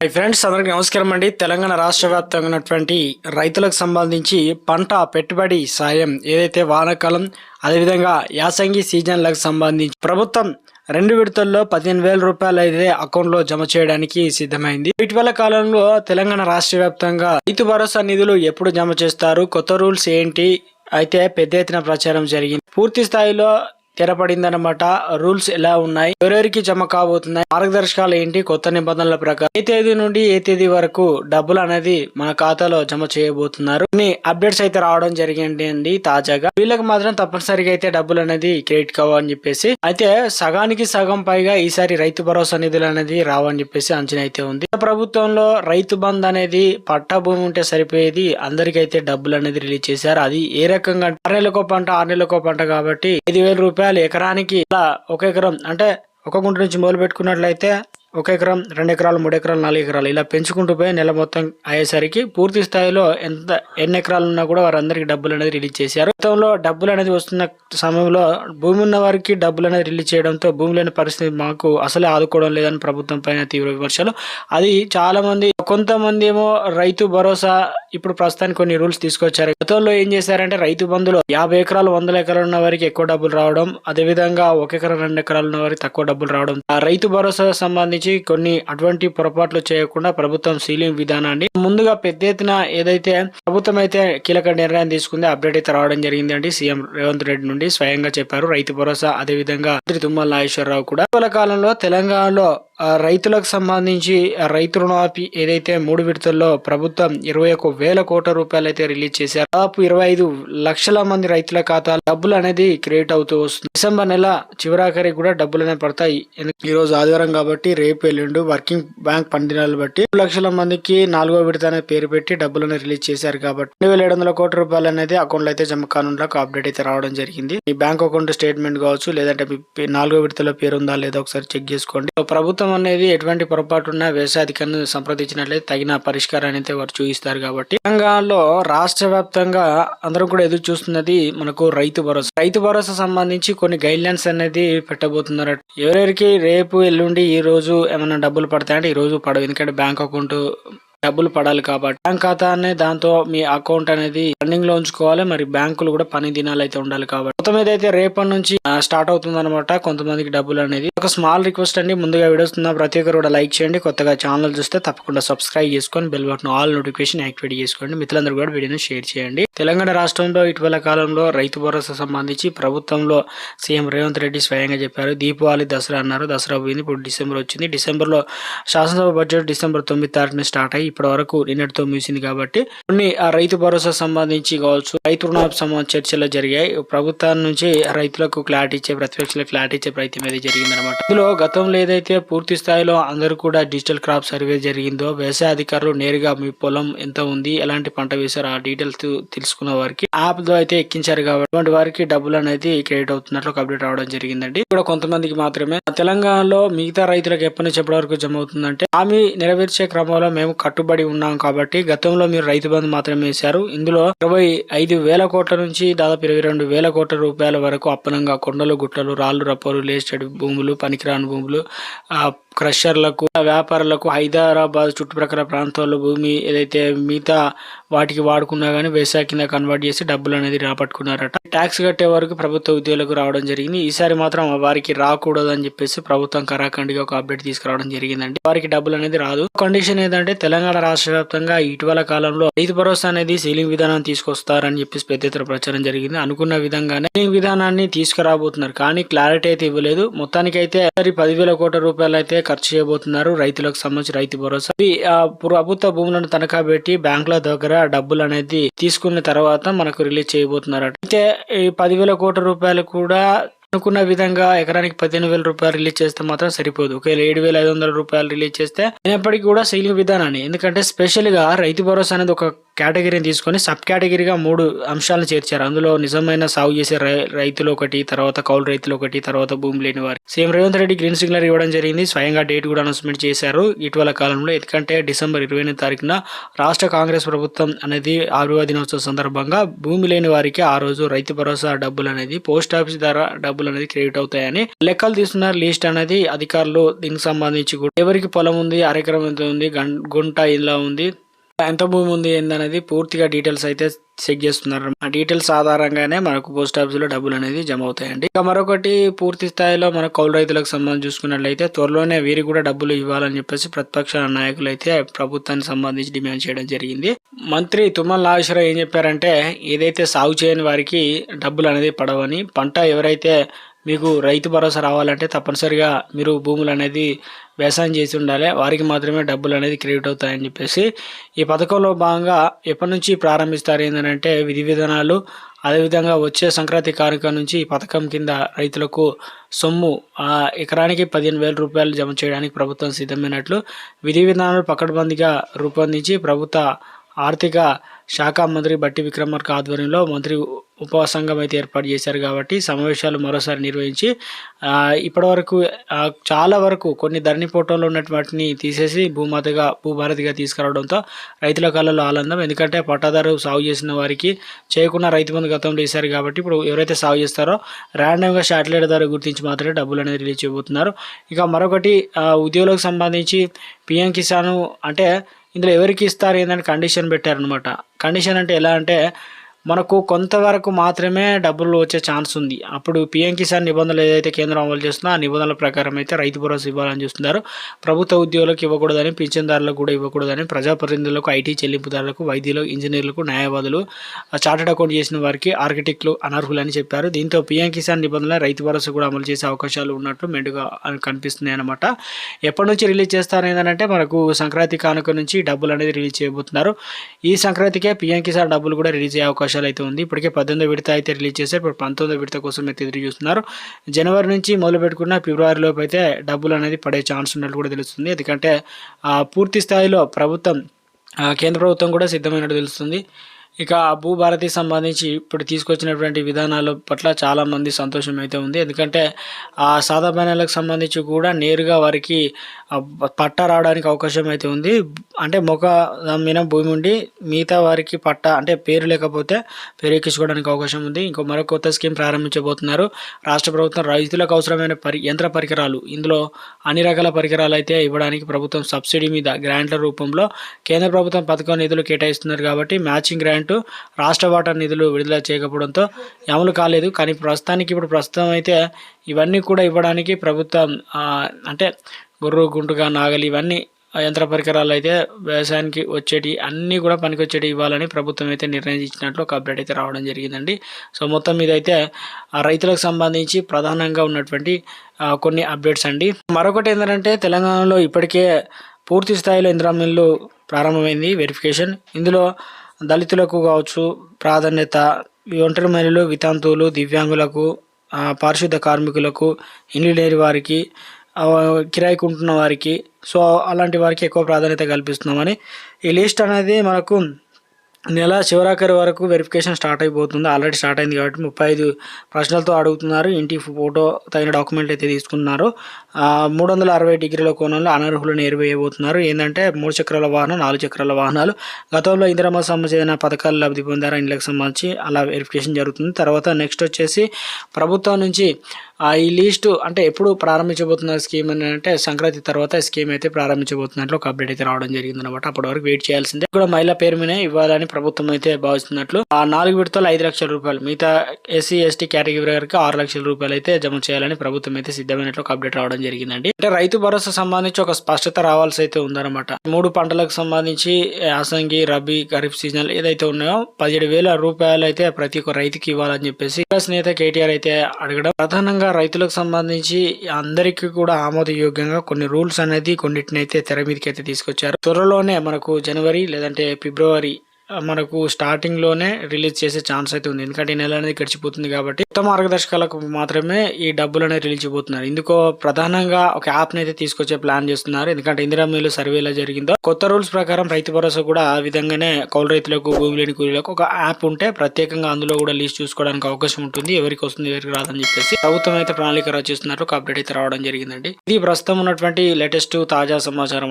Hi friends అందరికీ నమస్కారం అండి. తెలంగాణ రాష్ట్ర వ్యాప్తంగా ఉన్నటువంటి రైతులకు సంబంధించి పంట పెట్టుబడి సాయం ఏదైతే వానాకాలం అదేవిధంగా యాసంగి సీజన్లకు సంబంధించి ప్రభుత్వం రెండు విడతల్లో పదిహేను వేల రూపాయలు అయితే అకౌంట్లో జమ చేయడానికి సిద్ధమైంది. ఇటీవల కాలంలో తెలంగాణ రాష్ట్ర వ్యాప్తంగా రైతు భరోసా నిధులు ఎప్పుడు జమ చేస్తారు కొత్త రూల్స్ ఏంటి అయితే పెద్ద ఎత్తున ప్రచారం జరిగింది. పూర్తి స్థాయిలో తెరపడిందన్నమాట రూల్స్ ఎలా ఉన్నాయి? ఎవరెవరికి జమ కాబోతున్నాయి? మార్గదర్శకాలు ఏంటి? కొత్త నిబంధనల ప్రకారం ఏ తేదీ నుండి ఏ తేదీ వరకు డబ్బులు అనేది మన ఖాతాలో జమ చేయబోతున్నారు? కొన్ని అప్డేట్స్ అయితే రావడం జరిగింది అండి తాజాగా. వీళ్ళకి మాత్రం తప్పనిసరిగా అయితే డబ్బులు అనేది క్రెడిట్ కావని చెప్పేసి అయితే సగానికి సగం పైగా ఈసారి రైతు భరోసా నిధులు అనేది రావని చెప్పేసి అంచనా అయితే ఉంది. ప్రభుత్వంలో రైతు బంద్ అనేది పట్టా భూమి ఉంటే సరిపోయేది. అందరికైతే డబ్బులు అనేది రిలీజ్ చేశారు. అది ఏ రకంగా ఆరు నెలలకో పంట ఆరు నెలలకో పంట కాబట్టి ఐదు వేల రూపాయలు ఎకరానికి ఇలా ఒక ఎకరం అంటే ఒక గుంట నుంచి మొదలు పెట్టుకున్నట్లయితే ఒక ఎకరం రెండు ఎకరాలు మూడు ఎకరాలు నాలుగు ఎకరాలు ఇలా పెంచుకుంటూ పోయి నెల మొత్తం అయ్యేసరికి పూర్తి స్థాయిలో ఎంత ఎన్ని ఎకరాలు ఉన్నా కూడా వారందరికీ డబ్బులు అనేది రిలీజ్ చేశారు. గతంలో డబ్బులు అనేది వస్తున్న సమయంలో భూమి ఉన్న వారికి డబ్బులు అనేది రిలీజ్ చేయడంతో భూమి లేని పరిస్థితి మాకు అసలే ఆదుకోవడం లేదని ప్రభుత్వం పైన తీవ్ర విమర్శలు. అది చాలా మంది కొంతమంది ఏమో రైతు భరోసా ఇప్పుడు ప్రస్తుతానికి కొన్ని రూల్స్ తీసుకొచ్చారు. గతంలో ఏం చేశారంటే రైతు బంధులో యాభై ఎకరాలు వందల ఎకరాలు ఉన్న వారికి ఎక్కువ డబ్బులు రావడం అదే విధంగా ఒక ఎకరం రెండు ఎకరాలు ఉన్న వారికి తక్కువ డబ్బులు రావడం. ఆ రైతు భరోసా సంబంధించి కొన్ని అటువంటి పొరపాట్లు చేయకుండా ప్రభుత్వం సీలింగ్ విధానాన్ని ముందుగా పెద్ద ఎత్తున ఏదైతే ప్రభుత్వం అయితే కీలక నిర్ణయం తీసుకుంది. అప్డేట్ అయితే రావడం జరిగింది అండి సీఎం రేవంత్ రెడ్డి నుండి స్వయంగా చెప్పారు. రైతు భరోసా అదే విధంగా మంత్రి తుమ్మల నాగేశ్వరరావు కూడా. ఇటీవల కాలంలో తెలంగాణలో రైతులకు సంబంధించి రైతు రుణమాఫీ ఏదైతే మూడు విడతల్లో ప్రభుత్వం ఇరవై ఒక వేల కోట్ల రూపాయలు అయితే రిలీజ్ చేశారు దాదాపు ఇరవై ఐదు లక్షల మంది రైతుల ఖాతాలో డబ్బులు అనేది క్రియేట్ అవుతూ వస్తుంది. డిసెంబర్ నెల చివరాఖరికి కూడా డబ్బులు అనేవి పడతాయి. ఈ రోజు ఆదివారం కాబట్టి రేపు ఎల్లుండు వర్కింగ్ బ్యాంక్ పండినాలు బట్టి మూడు లక్షల మందికి నాలుగో విడత అనే పేరు పెట్టి డబ్బులను రిలీజ్ చేశారు. కాబట్టి రెండు వేల ఏడు వందల కోట్ల రూపాయలు అనేది అకౌంట్లో అయితే జమ కానుండకు అప్డేట్ అయితే రావడం జరిగింది. ఈ బ్యాంక్ అకౌంట్ స్టేట్మెంట్ కావచ్చు లేదంటే మీ నాలుగో విడతలో పేరు ఉందా లేదా ఒకసారి చెక్ చేసుకోండి. ప్రభుత్వం అనేది ఎటువంటి పొరపాటు ఉన్నా వ్యవసాయ అధికారిని సంప్రదించినట్లయితే తగిన పరిష్కారాన్ని అయితే వారు చూపిస్తారు కాబట్టి. తెలంగాణలో రాష్ట్ర వ్యాప్తంగా అందరం కూడా ఎదురు చూస్తున్నది మనకు రైతు భరోసా. రైతు భరోసా సంబంధించి కొన్ని గైడ్ లైన్స్ అనేది పెట్టబోతున్నారు ఎవరెవరికి రేపు ఎల్లుండి ఈ రోజు ఏమైనా డబ్బులు పడతాయంటే ఈ రోజు పడవు. ఎందుకంటే బ్యాంక్ అకౌంట్ డబ్బులు పడాలి కాబట్టి. బ్యాంక్ ఖాతా అనే దాంతో మీ అకౌంట్ అనేది రన్నింగ్లో ఉంచుకోవాలి. మరి బ్యాంకులు కూడా పని దినాలు అయితే ఉండాలి కాబట్టి. మొత్తం ఏదైతే రేపటి నుంచి స్టార్ట్ అవుతుంది అనమాట కొంతమందికి డబ్బులు అనేది. ఒక స్మాల్ రిక్వెస్ట్ అండి ముందుగా వీడియోస్ ఉన్న ప్రతి ఒక్కరు కూడా లైక్ చేయండి. కొత్తగా ఛానల్ చూస్తే తప్పకుండా సబ్స్క్రైబ్ చేసుకొని bell button all notification activate చేసుకోండి. మిత్రులందరూ కూడా వీడియోని షేర్ చేయండి. తెలంగాణ రాష్ట్రంలో ఇటీవల కాలంలో రైతు భరోసా సంబంధించి ప్రభుత్వంలో సీఎం రేవంత్ రెడ్డి స్వయంగా చెప్పారు. దీపావళి దసరా అన్నారు. దసరా పోయింది ఇప్పుడు డిసెంబర్ వచ్చింది. డిసెంబర్లో శాసనసభ బడ్జెట్ డిసెంబర్ తొమ్మిది తారీఖున స్టార్ట్ అయ్యి ఇప్పటి వరకు నిన్నటితో ముగిసింది కాబట్టి కొన్ని ఆ రైతు భరోసా సంబంధించి కావచ్చు రైతు రుణాలకు సంబంధించి చర్చలు జరిగాయి. ప్రభుత్వం నుంచి రైతులకు క్లారిటీ ఇచ్చే ప్రతిపక్షాలకు క్లారిటీ ఇచ్చే ప్రయత్నం అయితే జరిగింది అనమాట ఇందులో గతంలో ఏదైతే పూర్తి స్థాయిలో అందరూ కూడా డిజిటల్ క్రాప్ సర్వే జరిగిందో వ్యవసాయ అధికారులు నేరుగా మీ పొలం ఎంత ఉంది ఎలాంటి పంట వేశారు ఆ డీటెయిల్స్ తెలుసుకున్న వారికి యాప్లో అయితే ఎక్కించారు కాబట్టి వారికి డబ్బులు అనేది క్రెడిట్ అవుతున్నట్లు ఒక అప్డేట్ రావడం జరిగిందండి. ఇక్కడ కొంతమందికి మాత్రమే తెలంగాణలో మిగతా రైతులకు ఎప్పటి నుంచి ఎప్పటి వరకు జమ అవుతుందంటే హామీ నెరవేర్చే క్రమంలో మేము కట్టుబడి ఉన్నాం కాబట్టి గతంలో మీరు రైతు బంధు మాత్రమే వేశారు. ఇందులో ఇరవై ఐదు వేల కోట్ల నుంచి దాదాపు ఇరవై రెండు వేల కోట్ల రూపాయల వరకు అప్పనంగా కొండలు గుట్టలు రాళ్ళు రప్పలు లేస్టెడ్ భూములు పనికిరాని భూములు క్రషర్లకు వ్యాపారులకు హైదరాబాద్ చుట్టుప్రక్కల ప్రాంతాల్లో భూమి ఏదైతే మిగతా వాటికి వాడుకున్నా కానీ వేసా కింద కన్వర్ట్ చేసి డబ్బులు అనేది రాబట్టుకున్నారట. ట్యాక్స్ కట్టే వరకు ప్రభుత్వ ఉద్యోగులకు రావడం జరిగింది. ఈసారి మాత్రం వారికి రాకూడదు అని చెప్పేసి ప్రభుత్వం కరాఖండిగా ఒక అప్డేట్ తీసుకురావడం జరిగిందండి. వారికి డబ్బులు అనేది రాదు. కండిషన్ ఏంటంటే తెలంగాణ రాష్ట్ర వ్యాప్తంగా ఇటీవల కాలంలో రైతు భరోసా అనేది సీలింగ్ విధానం తీసుకొస్తారని చెప్పేసి పెద్ద ఎత్తున ప్రచారం జరిగింది. అనుకున్న విధంగానే సీలింగ్ విధానాన్ని తీసుకురాబోతున్నారు. కానీ క్లారిటీ అయితే ఇవ్వలేదు. మొత్తానికి అయితే మరి పదివేల కోట్ల రూపాయలు అయితే ఖర్చు చేయబోతున్నారు రైతులకు సంబంధించి రైతు భరోసా. ప్రభుత్వ భూములను తనఖా పెట్టి బ్యాంకుల దగ్గర డబ్బులు అనేది తీసుకున్న తర్వాత మనకు రిలీజ్ చేయబోతున్నారు అయితే ఈ పదివేల కోట్ల రూపాయలు కూడా అనుకున్న విధంగా ఎకరానికి పదిహేను వేల రూపాయలు రిలీజ్ చేస్తే మాత్రం సరిపోదు. ఒకవేళ ఏడు వేల ఐదు వందల రూపాయలు రిలీజ్ చేస్తే అయినప్పటికీ కూడా సీలింగ్ విధానాన్ని ఎందుకంటే స్పెషల్గా రైతు భరోసా అనేది ఒక కేటగిరీని తీసుకొని సబ్ కేటగిరీగా మూడు అంశాలను చేర్చారు. అందులో నిజమైన సాగు చేసే రై- రైతులు ఒకటి తర్వాత కౌలు రైతులు ఒకటి తర్వాత భూమి లేని వారు. CM Revanth Reddy green signal ఇవ్వడం జరిగింది. స్వయంగా డేట్ కూడా అనౌన్స్మెంట్ చేశారు. ఇటీవల కాలంలో ఎందుకంటే డిసెంబర్ ఇరవై ఎనిమిది తారీఖున రాష్ట్ర కాంగ్రెస్ ప్రభుత్వం అనేది ఆవిర్భావ దినోత్సవం సందర్భంగా భూమి లేని వారికి ఆ రోజు రైతు భరోసా డబ్బులు అనేది పోస్ట్ ఆఫీస్ ద్వారా డబ్బులు అనేది క్రెడిట్ అవుతాయని లెక్కలు తీస్తున్నారు. లిస్ట్ అనేది అధికారులు దీనికి సంబంధించి కూడా. ఎవరికి పొలం ఉంది అరెకరం ఎంత ఉంది గం- గుంట ఇలా ఉంది ఎంత భూమి ఉంది ఏందనేది పూర్తిగా డీటెయిల్స్ అయితే చెక్ చేస్తున్నారు. ఆ డీటెయిల్స్ ఆధారంగానే మనకు పోస్ట్ ఆఫీస్లో డబ్బులు అనేది జమ అవుతాయండి. ఇక మరొకటి పూర్తి స్థాయిలో మన కౌలు రైతులకు సంబంధించి చూసుకున్నట్లయితే త్వరలోనే వీరికి కూడా డబ్బులు ఇవ్వాలని చెప్పేసి ప్రతిపక్ష నాయకులు అయితే ప్రభుత్వానికి సంబంధించి డిమాండ్ చేయడం జరిగింది. మంత్రి తుమ్మల నాగేశ్వరరావు ఏం చెప్పారంటే ఏదైతే సాగు చేయని వారికి డబ్బులు అనేది పడవని పంట ఎవరైతే మీకు రైతు భరోసా రావాలంటే తప్పనిసరిగా మీరు భూములు అనేది వ్యవసాయం చేసి ఉండాలి. వారికి మాత్రమే డబ్బులు అనేది క్రెడిట్ అవుతాయని చెప్పేసి ఈ పథకంలో భాగంగా ఎప్పటి నుంచి ప్రారంభిస్తారు ఏంటంటే విధి విధానాలు అదేవిధంగా వచ్చే సంక్రాంతి కానుక నుంచి ఈ పథకం కింద రైతులకు సొమ్ము ఎకరానికి పదిహేను వేల రూపాయలు జమ చేయడానికి ప్రభుత్వం సిద్ధమైనట్లు విధి విధానాలు పకడ్బందీగా రూపొందించి ప్రభుత్వ ఆర్థిక శాఖ మంత్రి బట్టి విక్రమార్క ఆధ్వర్యంలో మంత్రి ఉపసంఘం అయితే ఏర్పాటు చేశారు కాబట్టి సమావేశాలు మరోసారి నిర్వహించి ఇప్పటివరకు చాలా వరకు కొన్ని ధరణి ఫోటోలో ఉన్నటువంటిని తీసేసి భూమాతగా భూభారతిగా తీసుకురావడంతో రైతుల కళ్ళలో ఆనందం. ఎందుకంటే పట్టాదారు సాగు చేసిన వారికి చేయకుండా రైతు బంధు గతంలో వేశారు కాబట్టి ఇప్పుడు ఎవరైతే సాగు చేస్తారో ర్యాండమ్గా శాటిలైట్ ద్వారా గుర్తించి మాత్రమే డబ్బులు అనేది రిలీజ్ చేయబోతున్నారు. ఇక మరొకటి ఉద్యోగులకు సంబంధించి పిఎం కిసాన్ అంటే ఇందులో ఎవరికి ఇస్తారు ఏంటంటే కండిషన్ పెట్టారనమాట కండిషన్ అంటే ఎలా అంటే మనకు కొంతవరకు మాత్రమే డబ్బులు వచ్చే ఛాన్స్ ఉంది. అప్పుడు పిఎం కిసాన్ నిబంధనలు ఏదైతే కేంద్రం అమలు చేస్తుందో ఆ నిబంధనల ప్రకారం అయితే రైతు భరోసా ఇవ్వాలని చూస్తున్నారు. ప్రభుత్వ ఉద్యోగులకు ఇవ్వకూడదని పింఛన్దారులకు కూడా ఇవ్వకూడదని ప్రజాప్రతినిధులకు ఐటీ చెల్లింపుదారులకు వైద్యులు ఇంజనీర్లకు న్యాయవాదులు చార్టెడ్ అకౌంట్ చేసిన వారికి ఆర్కిటెక్ట్లు అనర్హులని చెప్పారు. దీంతో పిఎం కిసాన్ నిబంధనలు రైతు భరోసా కూడా అమలు చేసే అవకాశాలు ఉన్నట్లు మెండుగా కనిపిస్తున్నాయి అనమాట ఎప్పటి నుంచి రిలీజ్ చేస్తారు ఏంటంటే మనకు సంక్రాంతి కానుక నుంచి డబ్బులు అనేది రిలీజ్ చేయబోతున్నారు. ఈ సంక్రాంతికే పిఎం కిసాన్ డబ్బులు కూడా రిలీజ్ అయ్యే అవకాశం అవకాశాలు అయితే ఉంది. ఇప్పటికే పద్దెనిమిది విడత అయితే రిలీజ్ చేశారు. ఇప్పుడు పంతొమ్మిదో విడత కోసం అయితే ఎదురు చూస్తున్నారు. జనవరి నుంచి మొదలు పెట్టుకున్న ఫిబ్రవరిలోపు అయితే డబ్బులు అనేది పడే ఛాన్స్ ఉన్నట్లు కూడా తెలుస్తుంది. ఎందుకంటే పూర్తి స్థాయిలో ప్రభుత్వం కేంద్ర ప్రభుత్వం కూడా సిద్ధమైనట్టు తెలుస్తుంది. ఇక భూభారతికి సంబంధించి ఇప్పుడు తీసుకొచ్చినటువంటి విధానాల పట్ల చాలామంది సంతోషం అయితే ఉంది. ఎందుకంటే ఆ సాదా బ్యానర్లకు సంబంధించి కూడా నేరుగా వారికి పట్టా రావడానికి అవకాశం అయితే ఉంది. అంటే మొక మినం భూమి ఉండి మిగతా వారికి పట్టా అంటే పేరు లేకపోతే పేరు ఎక్కించుకోవడానికి అవకాశం ఉంది. ఇంకో మరో కొత్త స్కీమ్ ప్రారంభించబోతున్నారు. రాష్ట్ర ప్రభుత్వం రైతులకు అవసరమైన పరి యంత్ర పరికరాలు. ఇందులో అన్ని రకాల పరికరాలు అయితే ఇవ్వడానికి ప్రభుత్వం సబ్సిడీ మీద గ్రాంట్ల రూపంలో కేంద్ర ప్రభుత్వం పథకం నిధులు కేటాయిస్తున్నారు కాబట్టి మ్యాచింగ్ గ్రాంట్ రాష్ట్ర వాటా నిధులు విడుదల చేయకపోవడంతో అమలు కాలేదు. కానీ ప్రస్తుతానికి ఇప్పుడు ప్రస్తుతం అయితే ఇవన్నీ కూడా ఇవ్వడానికి ప్రభుత్వం అంటే గుర్రు గుంటుగా నాగలి ఇవన్నీ యంత్ర పరికరాలు అయితే వ్యవసాయానికి వచ్చేటి అన్నీ కూడా పనికొచ్చేటి ఇవ్వాలని ప్రభుత్వం అయితే నిర్ణయించినట్లు ఒక అప్డేట్ అయితే రావడం జరిగిందండి. సో మొత్తం మీద అయితే ఆ రైతులకు సంబంధించి ప్రధానంగా ఉన్నటువంటి కొన్ని అప్డేట్స్ అండి. మరొకటి ఏంటంటే తెలంగాణలో ఇప్పటికే పూర్తి స్థాయిలో ఇంద్రామిల్లు ప్రారంభమైంది. వెరిఫికేషన్ ఇందులో దళితులకు కావచ్చు ప్రాధాన్యత ఈ ఒంటరి మహిళలు వితంతువులు దివ్యాంగులకు పారిశుద్ధ కార్మికులకు ఇల్లు లేని వారికి కిరాయికి ఉంటున్న వారికి సో అలాంటి వారికి ఎక్కువ ప్రాధాన్యత కల్పిస్తున్నామని ఈ లిస్ట్ అనేది మనకు నెల చివరాఖరి వరకు వెరిఫికేషన్ స్టార్ట్ అయిపోతుంది. ఆల్రెడీ స్టార్ట్ అయింది కాబట్టి ముప్పై ఐదు ప్రశ్నలతో అడుగుతున్నారు. ఇంటి ఫోటో తగిన డాక్యుమెంట్ అయితే తీసుకున్నారు. మూడు వందల అరవై డిగ్రీల కోణంలో అనర్హులను ఏరివేయబోతున్నారు ఏంటంటే మూడు చక్రాల వాహనం నాలుగు చక్రాల వాహనాలు. గతంలో ఇందిరమ్మ సంబంధించిన పథకాలు లబ్ధి పొందారా? ఇండ్లకు సంబంధించి అలా వెరిఫికేషన్ జరుగుతుంది. తర్వాత నెక్స్ట్ వచ్చేసి ప్రభుత్వం నుంచి ఈ లిస్టు అంటే ఎప్పుడు ప్రారంభించబోతున్న స్కీమ్ అని అంటే సంక్రాంతి తర్వాత స్కీమ్ అయితే ప్రారంభించబోతున్నట్లు ఒక అప్డేట్ అయితే రావడం జరిగింది అనమాట అప్పటి వరకు వెయిట్ చేయాల్సిందే. కూడా మహిళా పేరు మీద ఇవ్వాలని ప్రభుత్వం అయితే భావిస్తున్నట్లు. ఆ నాలుగు విడతలు ఐదు లక్షల రూపాయలు మిగతా ఎస్సీ ఎస్టీ కేటగిరీ వరకు ఆరు లక్షల రూపాయలు అయితే జమ చేయాలని ప్రభుత్వం అయితే సిద్ధమైనట్లు ఒక అప్డేట్ రావడం జరిగిందండి. అంటే రైతు భరోసా సంబంధించి ఒక స్పష్టత రావాల్సి అయితే ఉందన్నమాట. మూడు పంటలకు సంబంధించి యాసంగి రబీ ఖరీఫ్ సీజన్ ఏదైతే ఉన్నాయో పదిహేడు వేల రూపాయలు అయితే ప్రతి ఒక్క రైతుకి ఇవ్వాలని చెప్పేసి నేత కేటీఆర్ అయితే అడగడం. ప్రధానంగా రైతులకు సంబంధించి అందరికీ కూడా ఆమోదయోగ్యంగా కొన్ని రూల్స్ అనేది కొన్నిటిని అయితే తెర మీదకి అయితే తీసుకొచ్చారు. త్వరలోనే మనకు జనవరి లేదంటే ఫిబ్రవరి మనకు స్టార్టింగ్లోనే రిలీజ్ చేసే ఛాన్స్ అయితే ఉంది. ఎందుకంటే ఈ నెల అనేది గడిచిపోతుంది కాబట్టి కొత్త మార్గదర్శకాలకు మాత్రమే ఈ డబ్బులు అనేది రిలీజ్ చేయబోతున్నారు. ఇందుకో ప్రధానంగా ఒక యాప్ని అయితే తీసుకొచ్చే ప్లాన్ చేస్తున్నారు. ఎందుకంటే ఇందిరా మిల్లు సర్వే ఎలా జరిగిందో కొత్త రూల్స్ ప్రకారం రైతు భరోసా కూడా ఆ విధంగానే కౌలు రైతులకు భూమి లేని కూలీలకు ఒక యాప్ ఉంటే ప్రత్యేకంగా అందులో కూడా లీస్ట్ చూసుకోవడానికి అవకాశం ఉంటుంది. ఎవరికి వస్తుంది ఎవరికి రాదని చెప్పేసి ప్రభుత్వం అయితే ప్రణాళిక రచిస్తున్నారు ఒక అప్డేట్ అయితే రావడం జరిగిందండి. ఇది ప్రస్తుతం ఉన్నటువంటి లేటెస్ట్ తాజా సమాచారం